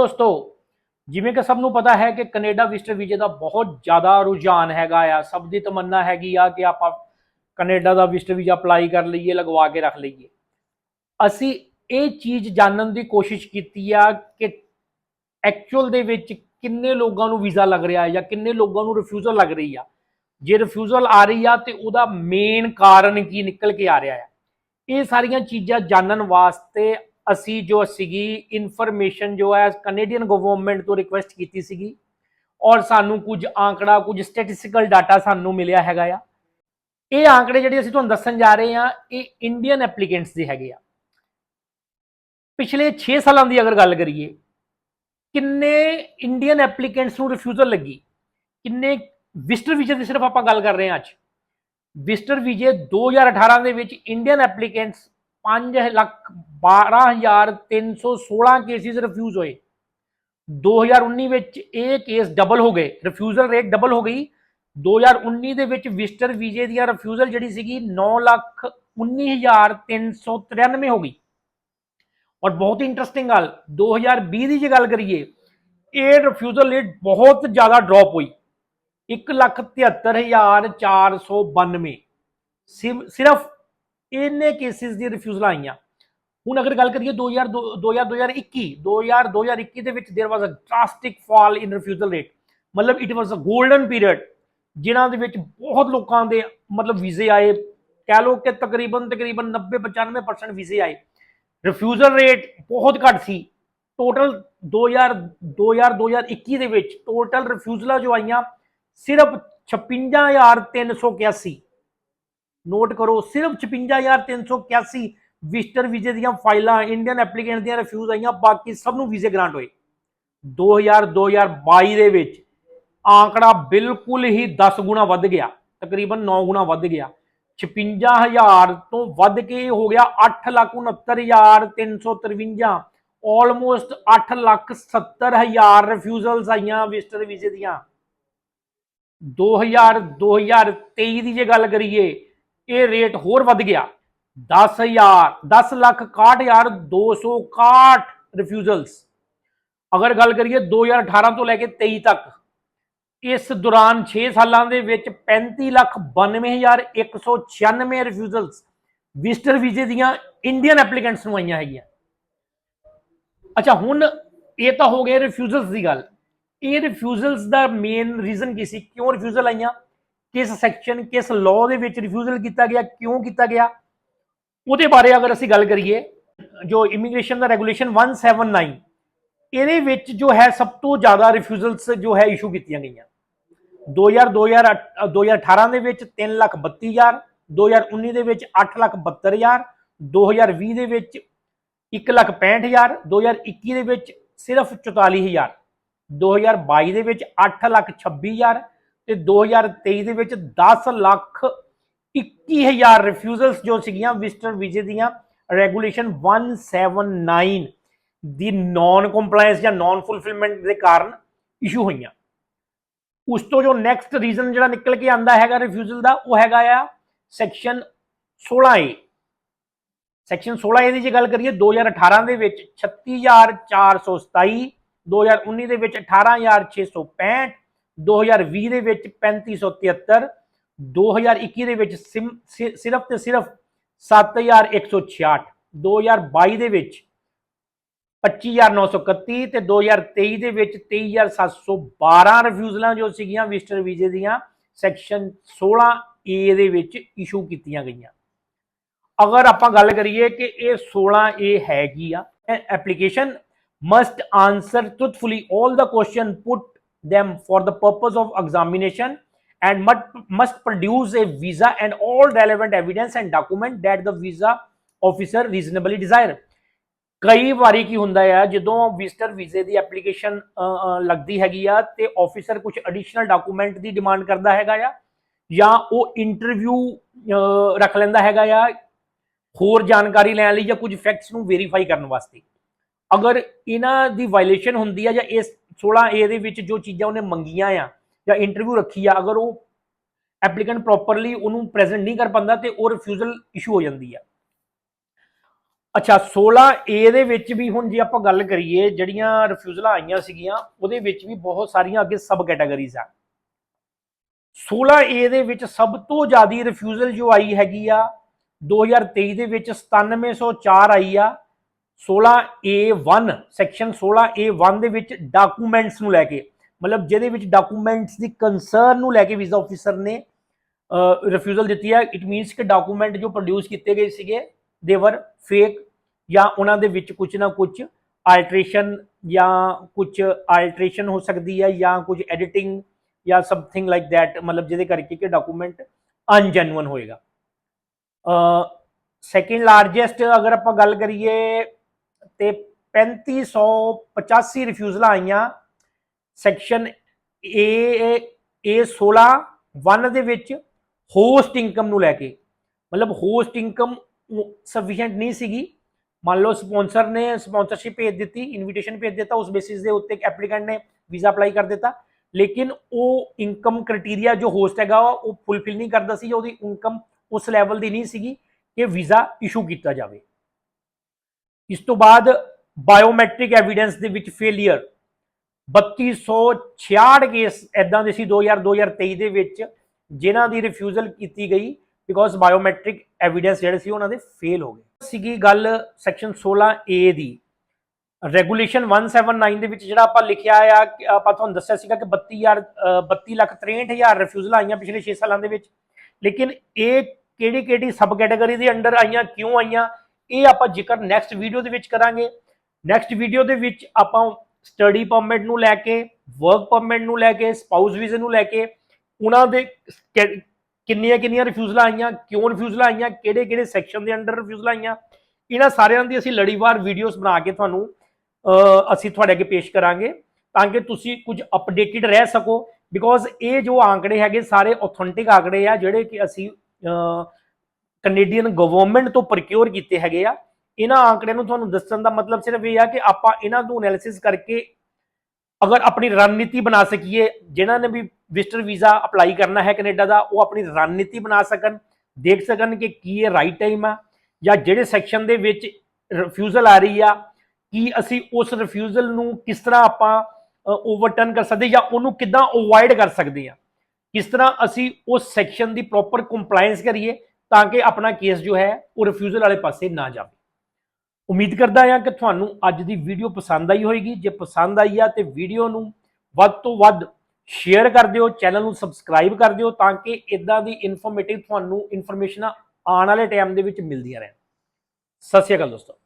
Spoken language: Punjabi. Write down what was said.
ਦੋਸਤੋ, ਜਿਵੇਂ ਕਿ ਸਭ ਨੂੰ ਪਤਾ ਹੈ ਕਿ ਕੈਨੇਡਾ ਵਿਜ਼ਟਰ ਵੀਜ਼ੇ ਦਾ ਬਹੁਤ ਜ਼ਿਆਦਾ ਰੁਝਾਨ ਹੈਗਾ ਆ। ਸਭ ਦੀ ਤਮੰਨਾ ਹੈਗੀ ਆ ਕਿ ਆਪਾਂ ਕੈਨੇਡਾ ਦਾ ਵਿਜ਼ਟਰ ਵੀਜ਼ਾ ਅਪਲਾਈ ਕਰ ਲਈਏ, ਲਗਵਾ ਕੇ ਰੱਖ ਲਈਏ। ਅਸੀਂ ਇਹ ਚੀਜ਼ ਜਾਣਨ ਦੀ ਕੋਸ਼ਿਸ਼ ਕੀਤੀ ਆ ਕਿ ਐਕਚੁਅਲ ਦੇ ਵਿੱਚ ਕਿੰਨੇ ਲੋਕਾਂ ਨੂੰ ਵੀਜ਼ਾ ਲੱਗ ਰਿਹਾ ਹੈ ਜਾਂ ਕਿੰਨੇ ਲੋਕਾਂ ਨੂੰ ਰਿਫਿਊਜ਼ਲ ਲੱਗ ਰਹੀ ਆ। ਜੇ ਰਿਫਿਊਜ਼ਲ ਆ ਰਹੀ ਆ ਤੇ ਉਹਦਾ ਮੇਨ ਕਾਰਨ ਕੀ ਨਿਕਲ ਕੇ ਆ ਰਿਹਾ ਆ। ਇਹ ਸਾਰੀਆਂ ਚੀਜ਼ਾਂ ਜਾਣਨ ਵਾਸਤੇ ਅਸੀਂ ਜੋ ਸੀਗੀ ਇਨਫੋਰਮੇਸ਼ਨ ਜੋ ਹੈ ਕੈਨੇਡੀਅਨ ਗਵਰਨਮੈਂਟ ਤੋਂ ਰਿਕੁਐਸਟ ਕੀਤੀ ਸੀਗੀ। ਔਰ ਸਾਨੂੰ ਕੁਝ ਆંકੜਾ ਕੁਝ ਸਟੈਟਿਸਟੀਕਲ ਡਾਟਾ ਸਾਨੂੰ ਮਿਲਿਆ ਹੈਗਾ ਆ। ਇਹ ਆંકੜੇ ਜਿਹੜੇ ਅਸੀਂ ਤੁਹਾਨੂੰ ਦੱਸਣ ਜਾ ਰਹੇ ਆ ਇਹ ਇੰਡੀਅਨ ਐਪਲੀਕੈਂਟਸ ਦੇ ਹੈਗੇ ਆ। ਪਿਛਲੇ 6 ਸਾਲਾਂ ਦੀ ਅਗਰ ਗੱਲ ਕਰੀਏ, ਕਿੰਨੇ ਇੰਡੀਅਨ ਐਪਲੀਕੈਂਟਸ ਨੂੰ ਰਿਫਿਊਜ਼ਲ ਲੱਗੀ? ਕਿੰਨੇ ਵਿਜ਼ਟਰ ਵੀਜ਼ੇ ਦੀ ਸਿਰਫ ਆਪਾਂ ਗੱਲ ਕਰ ਰਹੇ ਹਾਂ ਅੱਜ। ਵਿਜ਼ਟਰ ਵੀਜ਼ੇ 2018 ਦੇ ਵਿੱਚ Indian applicants 5 lakh 12316 cases refuse ਹੋਏ 2019 ਵਿੱਚ ਇਹ ਕੇਸ ਡਬਲ ਹੋ ਗਏ ਰਿਫਿਊਜ਼ਲ ਰੇਟ ਡਬਲ ਹੋ ਗਈ 2019 ਦੇ ਵਿੱਚ ਵਿਜ਼ਟਰ ਵੀਜ਼ੇ ਦੀਆਂ ਰਿਫਿਊਜ਼ਲ ਜਿਹੜੀ ਸੀਗੀ 9 ਲੱਖ 19393 ਹੋ ਗਈ ਔਰ ਬਹੁਤ ਹੀ ਇੰਟਰਸਟਿੰਗ ਗੱਲ 2020 ਦੀ ਜੇ ਗੱਲ ਕਰੀਏ ਇਹ ਰਿਫਿਊਜ਼ਲ ਰੇਟ ਬਹੁਤ ਜ਼ਿਆਦਾ ਡ੍ਰੌਪ ਹੋਈ 173492 ਸਿਮ- ਸਿਰਫ ਇੰਨੇ ਕੇਸਿਸ ਦੀ ਰਿਫਿਊਜ਼ਲ ਆਈਆਂ ਹੁਣ ਅਗਰ ਗੱਲ ਕਰੀਏ 2000 2021 2000 2021 ਦੇ ਵਿੱਚ there was a drastic fall in refusal rate ਮਤਲਬ it was a golden period ਜਿਨ੍ਹਾਂ ਦੇ ਵਿੱਚ ਬਹੁਤ ਲੋਕਾਂ ਦੇ ਮਤਲਬ ਵੀਜ਼ੇ ਆਏ। ਕਹਿ ਲੋ ਕਿ ਤਕਰੀਬਨ ਤਕਰੀਬਨ 90 95% ਵੀਜ਼ੇ ਆਏ। ਰਿਫਿਊਜ਼ਲ ਰੇਟ ਬਹੁਤ ਘੱਟ ਸੀ। ਟੋਟਲ 2000 2000 2021 ਦੇ ਵਿੱਚ ਟੋਟਲ ਰਿਫਿਊਜ਼ਲਾਂ ਜੋ ਆਈਆਂ, ਸਿਰਫ 56381 ਨੋਟ ਕਰੋ, ਸਿਰਫ 56381 ਵਿਜ਼ਟਰ ਵੀਜ਼ੇ ਦੀਆਂ ਫਾਈਲਾਂ ਇੰਡੀਅਨ ਐਪਲੀਕੈਂਟ ਦੀਆਂ ਰਿਫਿਊਜ਼ ਆਈਆਂ, ਬਾਕੀ ਸਭ ਨੂੰ ਵੀਜ਼ੇ ਗ੍ਰਾਂਟ ਹੋਏ। 2000 2022 ਦੇ ਵਿੱਚ ਆંકੜਾ ਬਿਲਕੁਲ ਹੀ 10 ਗੁਣਾ ਵੱਧ ਗਿਆ, ਤਕਰੀਬਨ 9 ਗੁਣਾ ਵੱਧ ਗਿਆ। 56000 ਤੋਂ ਵੱਧ ਕੇ ਹੋ ਗਿਆ 869353 ਆਲਮੋਸਟ 870000 ਰਿਫਿਊਜ਼ਲਸ ਆਈਆਂ ਵਿਜ਼ਟਰ ਵੀਜ਼ੇ ਦੀਆਂ। 2000 2023 ਦੀ ਜੇ ਗੱਲ ਕਰੀਏ, ਇਹ ਰੇਟ ਹੋਰ ਵੱਧ ਗਿਆ। 10000 10 ਲੱਖ 61261 ਰਿਫਿਊਜ਼ਲਸ ਅਗਰ ਗੱਲ ਕਰੀਏ 2018 ਤੋਂ ਲੈ ਕੇ 23 ਤੱਕ ਇਸ ਦੌਰਾਨ 6 ਸਾਲਾਂ ਦੇ ਵਿੱਚ 35 ਲੱਖ 92196 ਰਿਫਿਊਜ਼ਲਸ ਵਿਜ਼ਟਰ ਵੀਜ਼ੇ ਦੀਆਂ ਇੰਡੀਅਨ ਐਪਲੀਕੈਂਟਸ ਨੂੰ ਆਈਆਂ ਹੈਗੀਆਂ ਅੱਛਾ ਹੁਣ ਇਹ ਤਾਂ ਹੋ ਗਏ ਰਿਫਿਊਜ਼ਲਸ ਦੀ ਗੱਲ ਇਹ ਰਿਫਿਊਜ਼ਲਸ ਦਾ ਮੇਨ ਰੀਜ਼ਨ ਕੀ ਸੀ ਕਿਉਂ ਰਿਫਿਊਜ਼ਲ ਆਈਆਂ ਕਿਸ ਸੈਕਸ਼ਨ ਕਿਸ ਲਾਅ ਦੇ ਵਿੱਚ ਰਿਫਿਊਜ਼ਲ ਕੀਤਾ ਗਿਆ ਕਿਉਂ ਕੀਤਾ ਗਿਆ ਉਹਦੇ ਬਾਰੇ ਅਗਰ ਅਸੀਂ ਗੱਲ ਕਰੀਏ, ਜੋ ਇਮੀਗ੍ਰੇਸ਼ਨ ਦਾ ਰੈਗੂਲੇਸ਼ਨ 179 ਇਹਦੇ ਵਿੱਚ ਜੋ ਹੈ ਸਭ ਤੋਂ ਜ਼ਿਆਦਾ ਰਿਫਿਊਜ਼ਲਸ ਜੋ ਹੈ ਇਸ਼ੂ ਕੀਤੀਆਂ ਗਈਆਂ। 2000 2018 ਦੇ ਵਿੱਚ 3 ਲੱਖ 32000 2019 ਦੇ ਵਿੱਚ 8 ਲੱਖ 72000 2020 ਦੇ ਵਿੱਚ 1 ਲੱਖ 65000 2021 ਦੇ ਵਿੱਚ ਸਿਰਫ 44000 2022 ਦੇ ਵਿੱਚ 8 ਲੱਖ 26000 ਤੇ 2023 ਦੇ ਵਿੱਚ 10 ਲੱਖ 21000 ਰਿਫਿਊਜ਼ਲਸ ਜੋ ਸੀਗੀਆਂ ਵਿਜ਼ਟਰ ਵੀਜ਼ੇ ਦੀਆਂ ਰੈਗੂਲੇਸ਼ਨ 179 ਦੀ ਨਾਨ ਕੰਪਲਾਈਂਸ ਜਾਂ ਨਾਨ ਫੁਲਫਿਲਮੈਂਟ ਦੇ ਕਾਰਨ ਇਸ਼ੂ ਹੋਈਆਂ। ਉਸ ਤੋਂ ਜੋ ਨੈਕਸਟ ਰੀਜ਼ਨ ਜਿਹੜਾ ਨਿਕਲ ਕੇ ਆਂਦਾ ਹੈਗਾ ਰਿਫਿਊਜ਼ਲ ਦਾ, ਉਹ ਹੈਗਾ ਆ ਸੈਕਸ਼ਨ 16A ਸੈਕਸ਼ਨ 16A ਦੀ ਜੇ ਗੱਲ ਕਰੀਏ 2018 ਦੇ ਵਿੱਚ 36427 2019 ਦੇ ਵਿੱਚ 18665 2020 ਦੇ ਵਿੱਚ 3573 2021 ਦੇ ਵਿੱਚ ਸਿਮ- ਸਿ- ਸਿਰਫ ਤੇ ਸਿਰਫ 7166 2022 ਦੇ ਵਿੱਚ 25931 ਤੇ 2023 ਦੇ ਵਿੱਚ 23712 ਰਿਫਿਊਜ਼ਲਾਂ ਜੋ ਸੀਗੀਆਂ ਵਿਜ਼ਟਰ ਵੀਜ਼ੇ ਦੀਆਂ ਸੈਕਸ਼ਨ 16A ਦੇ ਵਿੱਚ ਇਸ਼ੂ ਕੀਤੀਆਂ ਗਈਆਂ। ਅਗਰ ਆਪਾਂ ਗੱਲ ਕਰੀਏ ਕਿ ਇਹ 16A ਹੈ ਹੈਗੀ ਆ application must answer truthfully all the question, put them for the purpose of examination and must, must produce a visa and all relevant evidence and document that the visa officer reasonably desire. ਕਈ ਵਾਰੀ ਕੀ ਹੁੰਦਾ ਆ ਜਦੋਂ ਵਿਜ਼ਟਰ ਵੀਜ਼ੇ ਦੀ ਐਪਲੀਕੇਸ਼ਨ ਲੱਗਦੀ ਹੈਗੀ ਆ ਤੇ ਆਫੀਸਰ ਕੁਝ ਐਡੀਸ਼ਨਲ ਡਾਕੂਮੈਂਟ ਦੀ ਡਿਮਾਂਡ ਕਰਦਾ ਹੈਗਾ ਆ ਜਾਂ ਉਹ ਇੰਟਰਵਿਊ ਰੱਖ ਲੈਂਦਾ ਹੈਗਾ ਆ ਹੋਰ ਜਾਣਕਾਰੀ ਲੈਣ ਲਈ ਜਾਂ ਕੁਝ ਫੈਕਟਸ ਨੂੰ ਵੈਰੀਫਾਈ ਕਰਨ ਵਾਸਤੇ। ਅਗਰ ਇਹਨਾਂ ਦੀ ਵਾਇਲੇਸ਼ਨ ਹੁੰਦੀ ਆ ਜਾਂ ਇਸ 16 ਏ ਦੇ ਵਿੱਚ ਜੋ ਚੀਜ਼ਾਂ ਉਹਨੇ ਮੰਗੀਆਂ ਆ ਜਾਂ ਇੰਟਰਵਿਊ ਰੱਖੀ ਆ, ਅਗਰ ਉਹ ਐਪਲੀਕੈਂਟ ਪ੍ਰੋਪਰਲੀ ਉਹਨੂੰ ਪ੍ਰੈਜ਼ੈਂਟ ਨਹੀਂ ਕਰ ਪਾਉਂਦਾ ਤੇ ਉਹ ਰਿਫਿਊਜ਼ਲ ਇਸ਼ੂ ਹੋ ਜਾਂਦੀ ਆ। ਅੱਛਾ 16 ਏ ਦੇ ਵਿੱਚ ਵੀ ਹੁਣ ਜੇ ਆਪਾਂ ਗੱਲ ਕਰੀਏ, ਜਿਹੜੀਆਂ ਰਿਫਿਊਜ਼ਲਾਂ ਆਈਆਂ ਸੀਗੀਆਂ, ਉਹਦੇ ਵਿੱਚ ਵੀ ਬਹੁਤ ਸਾਰੀਆਂ ਅੱਗੇ ਸਬ ਕੈਟਾਗਰੀਜ਼ ਆ। 16 ਏ ਦੇ ਵਿੱਚ ਸਭ ਤੋਂ ਜ਼ਿਆਦਾ ਰਿਫਿਊਜ਼ਲ ਜੋ ਆਈ ਹੈਗੀ ਆ 2023 ਦੇ ਵਿੱਚ 9704 ਆਈ ਆ। 16A1 ਸੈਕਸ਼ਨ 16A1 ਦੇ ਵਿੱਚ ਡਾਕੂਮੈਂਟਸ ਨੂੰ ਲੈ ਕੇ ਮਤਲਬ ਜਿਹਦੇ ਵਿੱਚ ਡਾਕੂਮੈਂਟਸ ਦੀ ਕੰਸਰਨ ਨੂੰ ਲੈ ਕੇ ਵੀਜ਼ਾ ਆਫੀਸਰ ਨੇ ਰਿਫਿਊਜ਼ਲ ਦਿੱਤੀ ਹੈ। ਇਟ ਮੀਨਸ ਕਿ ਡਾਕੂਮੈਂਟ ਜੋ ਪ੍ਰੋਡਿਊਸ ਕੀਤੇ ਗਏ ਸੀਗੇ ਦੇ ਵਰ ਫੇਕ ਜਾਂ ਉਹਨਾਂ ਦੇ ਵਿੱਚ ਕੁਝ ਨਾ ਕੁਝ ਆਲਟਰੇਸ਼ਨ ਜਾਂ ਕੁਝ ਆਲਟਰੇਸ਼ਨ ਹੋ ਸਕਦੀ ਹੈ ਜਾਂ ਕੁਝ ਐਡੀਟਿੰਗ ਜਾਂ ਸਮਥਿੰਗ ਲਾਈਕ ਥੈਟ ਮਤਲਬ ਜਿਹਦੇ ਕਰਕੇ ਕਿ ਡਾਕੂਮੈਂਟ ਅਨਜੈਨੂਇਨ ਹੋਏਗਾ। ਸੈਕਿੰਡ ਲਾਰਜੈਸਟ ਅਗਰ ਆਪਾਂ ਗੱਲ ਕਰੀਏ, ਤੇ 3585 ਰਿਫਿਊਜ਼ਲਾਂ ਆਈਆਂ ਸੈਕਸ਼ਨ ਏ ਏ 16 1 ਦੇ ਵਿੱਚ ਹੋਸਟ ਇਨਕਮ ਨੂੰ ਲੈ ਕੇ। ਮਤਲਬ ਹੋਸਟ ਇਨਕਮ ਸਫੀਸ਼ੀਐਂਟ ਨਹੀਂ ਸੀਗੀ। ਮੰਨ ਲਓ ਸਪਾਂਸਰ ਨੇ ਸਪਾਂਸਰਸ਼ਿਪ ਭੇਜ ਦਿੱਤੀ ਇਨਵੀਟੇਸ਼ਨ ਭੇਜ ਦਿੱਤਾ ਉਸ ਬੇਸਿਸ ਦੇ ਉੱਤੇ ਐਪਲੀਕੈਂਟ ਨੇ ਵੀਜ਼ਾ ਅਪਲਾਈ ਕਰ ਦਿੱਤਾ। ਲੇਕਿਨ ਉਹ ਇਨਕਮ ਕ੍ਰਾਈਟੇਰੀਆ ਜੋ ਹੋਸਟ ਹੈਗਾ ਵਾ, ਉਹ ਫੁੱਲਫਿਲ ਨਹੀਂ ਕਰਦਾ ਸੀ ਉਹਦੀ ਇਨਕਮ ਉਸ ਲੈਵਲ ਦੀ ਨਹੀਂ ਸੀਗੀ ਕਿ ਵੀਜ਼ਾ ਇਸ਼ੂ ਕੀਤਾ ਜਾਵੇ। ਇਸ ਤੋਂ ਬਾਅਦ ਬਾਇਓਮੈਟ੍ਰਿਕ ਐਵੀਡੈਂਸ ਦੇ ਵਿੱਚ ਫੇਲਿਅਰ 3266 ਕੇਸ ਐਦਾਂ ਦੇ ਸੀ 2000 2023 ਦੇ ਵਿੱਚ ਜਿਨ੍ਹਾਂ ਦੀ ਰਿਫਿਊਜ਼ਲ ਕੀਤੀ ਗਈ ਬਿਕੋਜ਼ ਬਾਇਓਮੈਟ੍ਰਿਕ ਐਵੀਡੈਂਸ ਜਿਹੜੇ ਸੀ ਉਹਨਾਂ ਦੇ ਫੇਲ ਹੋ ਗਏ। ਸੀਗੀ ਗੱਲ ਸੈਕਸ਼ਨ 16 ਏ ਦੀ। ਰੈਗੂਲੇਸ਼ਨ 179 ਦੇ ਵਿੱਚ ਜਿਹੜਾ ਆਪਾਂ ਲਿਖਿਆ ਆ ਆਪਾਂ ਤੁਹਾਨੂੰ ਦੱਸਿਆ ਸੀਗਾ ਕਿ 32000 ਅ, 32 ਲੱਖ 63000 ਰਿਫਿਊਜ਼ਲ ਆਈਆਂ ਪਿਛਲੇ 6 ਸਾਲਾਂ ਦੇ ਵਿੱਚ। ਲੇਕਿਨ ਇਹ ਕਿਹੜੀ ਕਿਹੜੀ ਸਬ ਕੈਟਾਗਰੀ ਦੇ ਅੰਡਰ ਆਈਆਂ ਕਿਉਂ ਆਈਆਂ ਇਹ ਆਪਾਂ ਜ਼ਿਕਰ ਨੈਕਸਟ ਵੀਡੀਓ ਦੇ ਵਿੱਚ ਕਰਾਂਗੇ। ਨੈਕਸਟ ਵੀਡੀਓ ਦੇ ਵਿੱਚ ਆਪਾਂ ਸਟੱਡੀ ਪਰਮਿਟ ਨੂੰ ਲੈ ਕੇ, ਵਰਕ ਪਰਮਿਟ ਨੂੰ ਲੈ ਕੇ ਸਪਾਊਸ ਵੀਜ਼ੇ ਨੂੰ ਲੈ ਕੇ, ਉਹਨਾਂ ਦੇ ਕਿ- ਕਿੰਨੀਆਂ ਕਿੰਨੀਆਂ ਰਿਫਿਊਜ਼ਲਾਂ ਆਈਆਂ, ਕਿਉਂ ਰਿਫਿਊਜ਼ਲਾਂ ਆਈਆਂ, ਕਿਹੜੇ ਕਿਹੜੇ ਸੈਕਸ਼ਨ ਦੇ ਅੰਡਰ ਰਿਫਿਊਜ਼ਲਾਂ ਆਈਆਂ, ਇਹਨਾਂ ਸਾਰਿਆਂ ਦੀ ਅਸੀਂ ਲੜੀਵਾਰ ਵੀਡੀਓਜ਼ ਬਣਾ ਕੇ ਤੁਹਾਨੂੰ ਅਸੀਂ ਤੁਹਾਡੇ ਅੱਗੇ ਪੇਸ਼ ਕਰਾਂਗੇ, ਤਾਂ ਕਿ ਤੁਸੀਂ ਕੁਝ ਅਪਡੇਟਡ ਰਹਿ ਸਕੋ ਬਿਕੋਜ਼ ਇਹ ਜੋ ਆંકੜੇ ਹੈਗੇ ਸਾਰੇ ਆਥੈਂਟਿਕ ਆંકੜੇ ਆ, ਜਿਹੜੇ ਕਿ ਅਸੀਂ ਕੈਨੇਡੀਅਨ ਗਵਰਨਮੈਂਟ ਤੋਂ ਪ੍ਰੋਕਿਉਰ ਕੀਤੇ ਹੈਗੇ ਆ ਇਹਨਾਂ ਆંકੜਿਆਂ ਨੂੰ ਤੁਹਾਨੂੰ ਦੱਸਣ ਦਾ ਮਤਲਬ ਸਿਰਫ ਇਹ ਆ ਕਿ ਆਪਾਂ ਇਹਨਾਂ ਨੂੰ ਐਨਾਲਿਸਿਸ ਕਰਕੇ ਅਗਰ ਆਪਣੀ ਰਣਨੀਤੀ ਬਣਾ ਸਕੀਏ, ਜਿਨ੍ਹਾਂ ਨੇ ਵੀ ਵਿਜ਼ਟਰ ਵੀਜ਼ਾ ਅਪਲਾਈ ਕਰਨਾ ਹੈ ਕੈਨੇਡਾ ਦਾ, ਉਹ ਆਪਣੀ ਰਣਨੀਤੀ ਬਣਾ ਸਕਣ, ਦੇਖ ਸਕਣ ਕਿ ਕੀ ਇਹ ਰਾਈਟ ਟਾਈਮ ਆ ਜਾਂ ਜਿਹੜੇ ਸੈਕਸ਼ਨ ਦੇ ਵਿੱਚ ਰਿਫਿਊਜ਼ਲ ਆ ਰਹੀ ਆ, ਕੀ ਅਸੀਂ ਉਸ ਰਿਫਿਊਜ਼ਲ ਨੂੰ ਕਿਸ ਤਰ੍ਹਾਂ ਆਪਾਂ ਓਵਰਟਰਨ ਕਰ ਸਕਦੇ ਜਾਂ ਉਹਨੂੰ ਕਿੱਦਾਂ ਅਵੋਇਡ ਕਰ ਸਕਦੇ ਆ। ਕਿਸ ਤਰ੍ਹਾਂ ਅਸੀਂ ਉਸ ਸੈਕਸ਼ਨ ਦੀ ਪ੍ਰੋਪਰ ਕੰਪਲਾਈਂਸ ਕਰੀਏ ਤਾਂ ਕਿ ਆਪਣਾ ਕੇਸ ਜੋ ਹੈ, ਉਹ ਰਿਫਿਊਜ਼ਲ ਵਾਲੇ ਪਾਸੇ ਨਾ ਜਾਵੇ। ਉਮੀਦ ਕਰਦਾ ਹਾਂ ਕਿ ਤੁਹਾਨੂੰ ਅੱਜ ਦੀ ਵੀਡੀਓ ਪਸੰਦ ਆਈ ਹੋਏਗੀ। ਜੇ ਪਸੰਦ ਆਈ ਆ ਤੇ ਵੀਡੀਓ ਨੂੰ ਵੱਧ ਤੋਂ ਵੱਧ ਸ਼ੇਅਰ ਕਰ ਦਿਓ, ਚੈਨਲ ਨੂੰ ਸਬਸਕ੍ਰਾਈਬ ਕਰ ਦਿਓ ਤਾਂ ਕਿ ਇਦਾਂ ਦੀ ਇਨਫੋਰਮੇਟਿਵ ਤੁਹਾਨੂੰ ਇਨਫੋਰਮੇਸ਼ਨ ਆਉਣ ਵਾਲੇ ਟਾਈਮ ਦੇ ਵਿੱਚ ਮਿਲਦੀਆਂ ਰਹਿਣ। ਸਤਿ ਸ਼੍ਰੀ ਅਕਾਲ ਦੋਸਤੋ।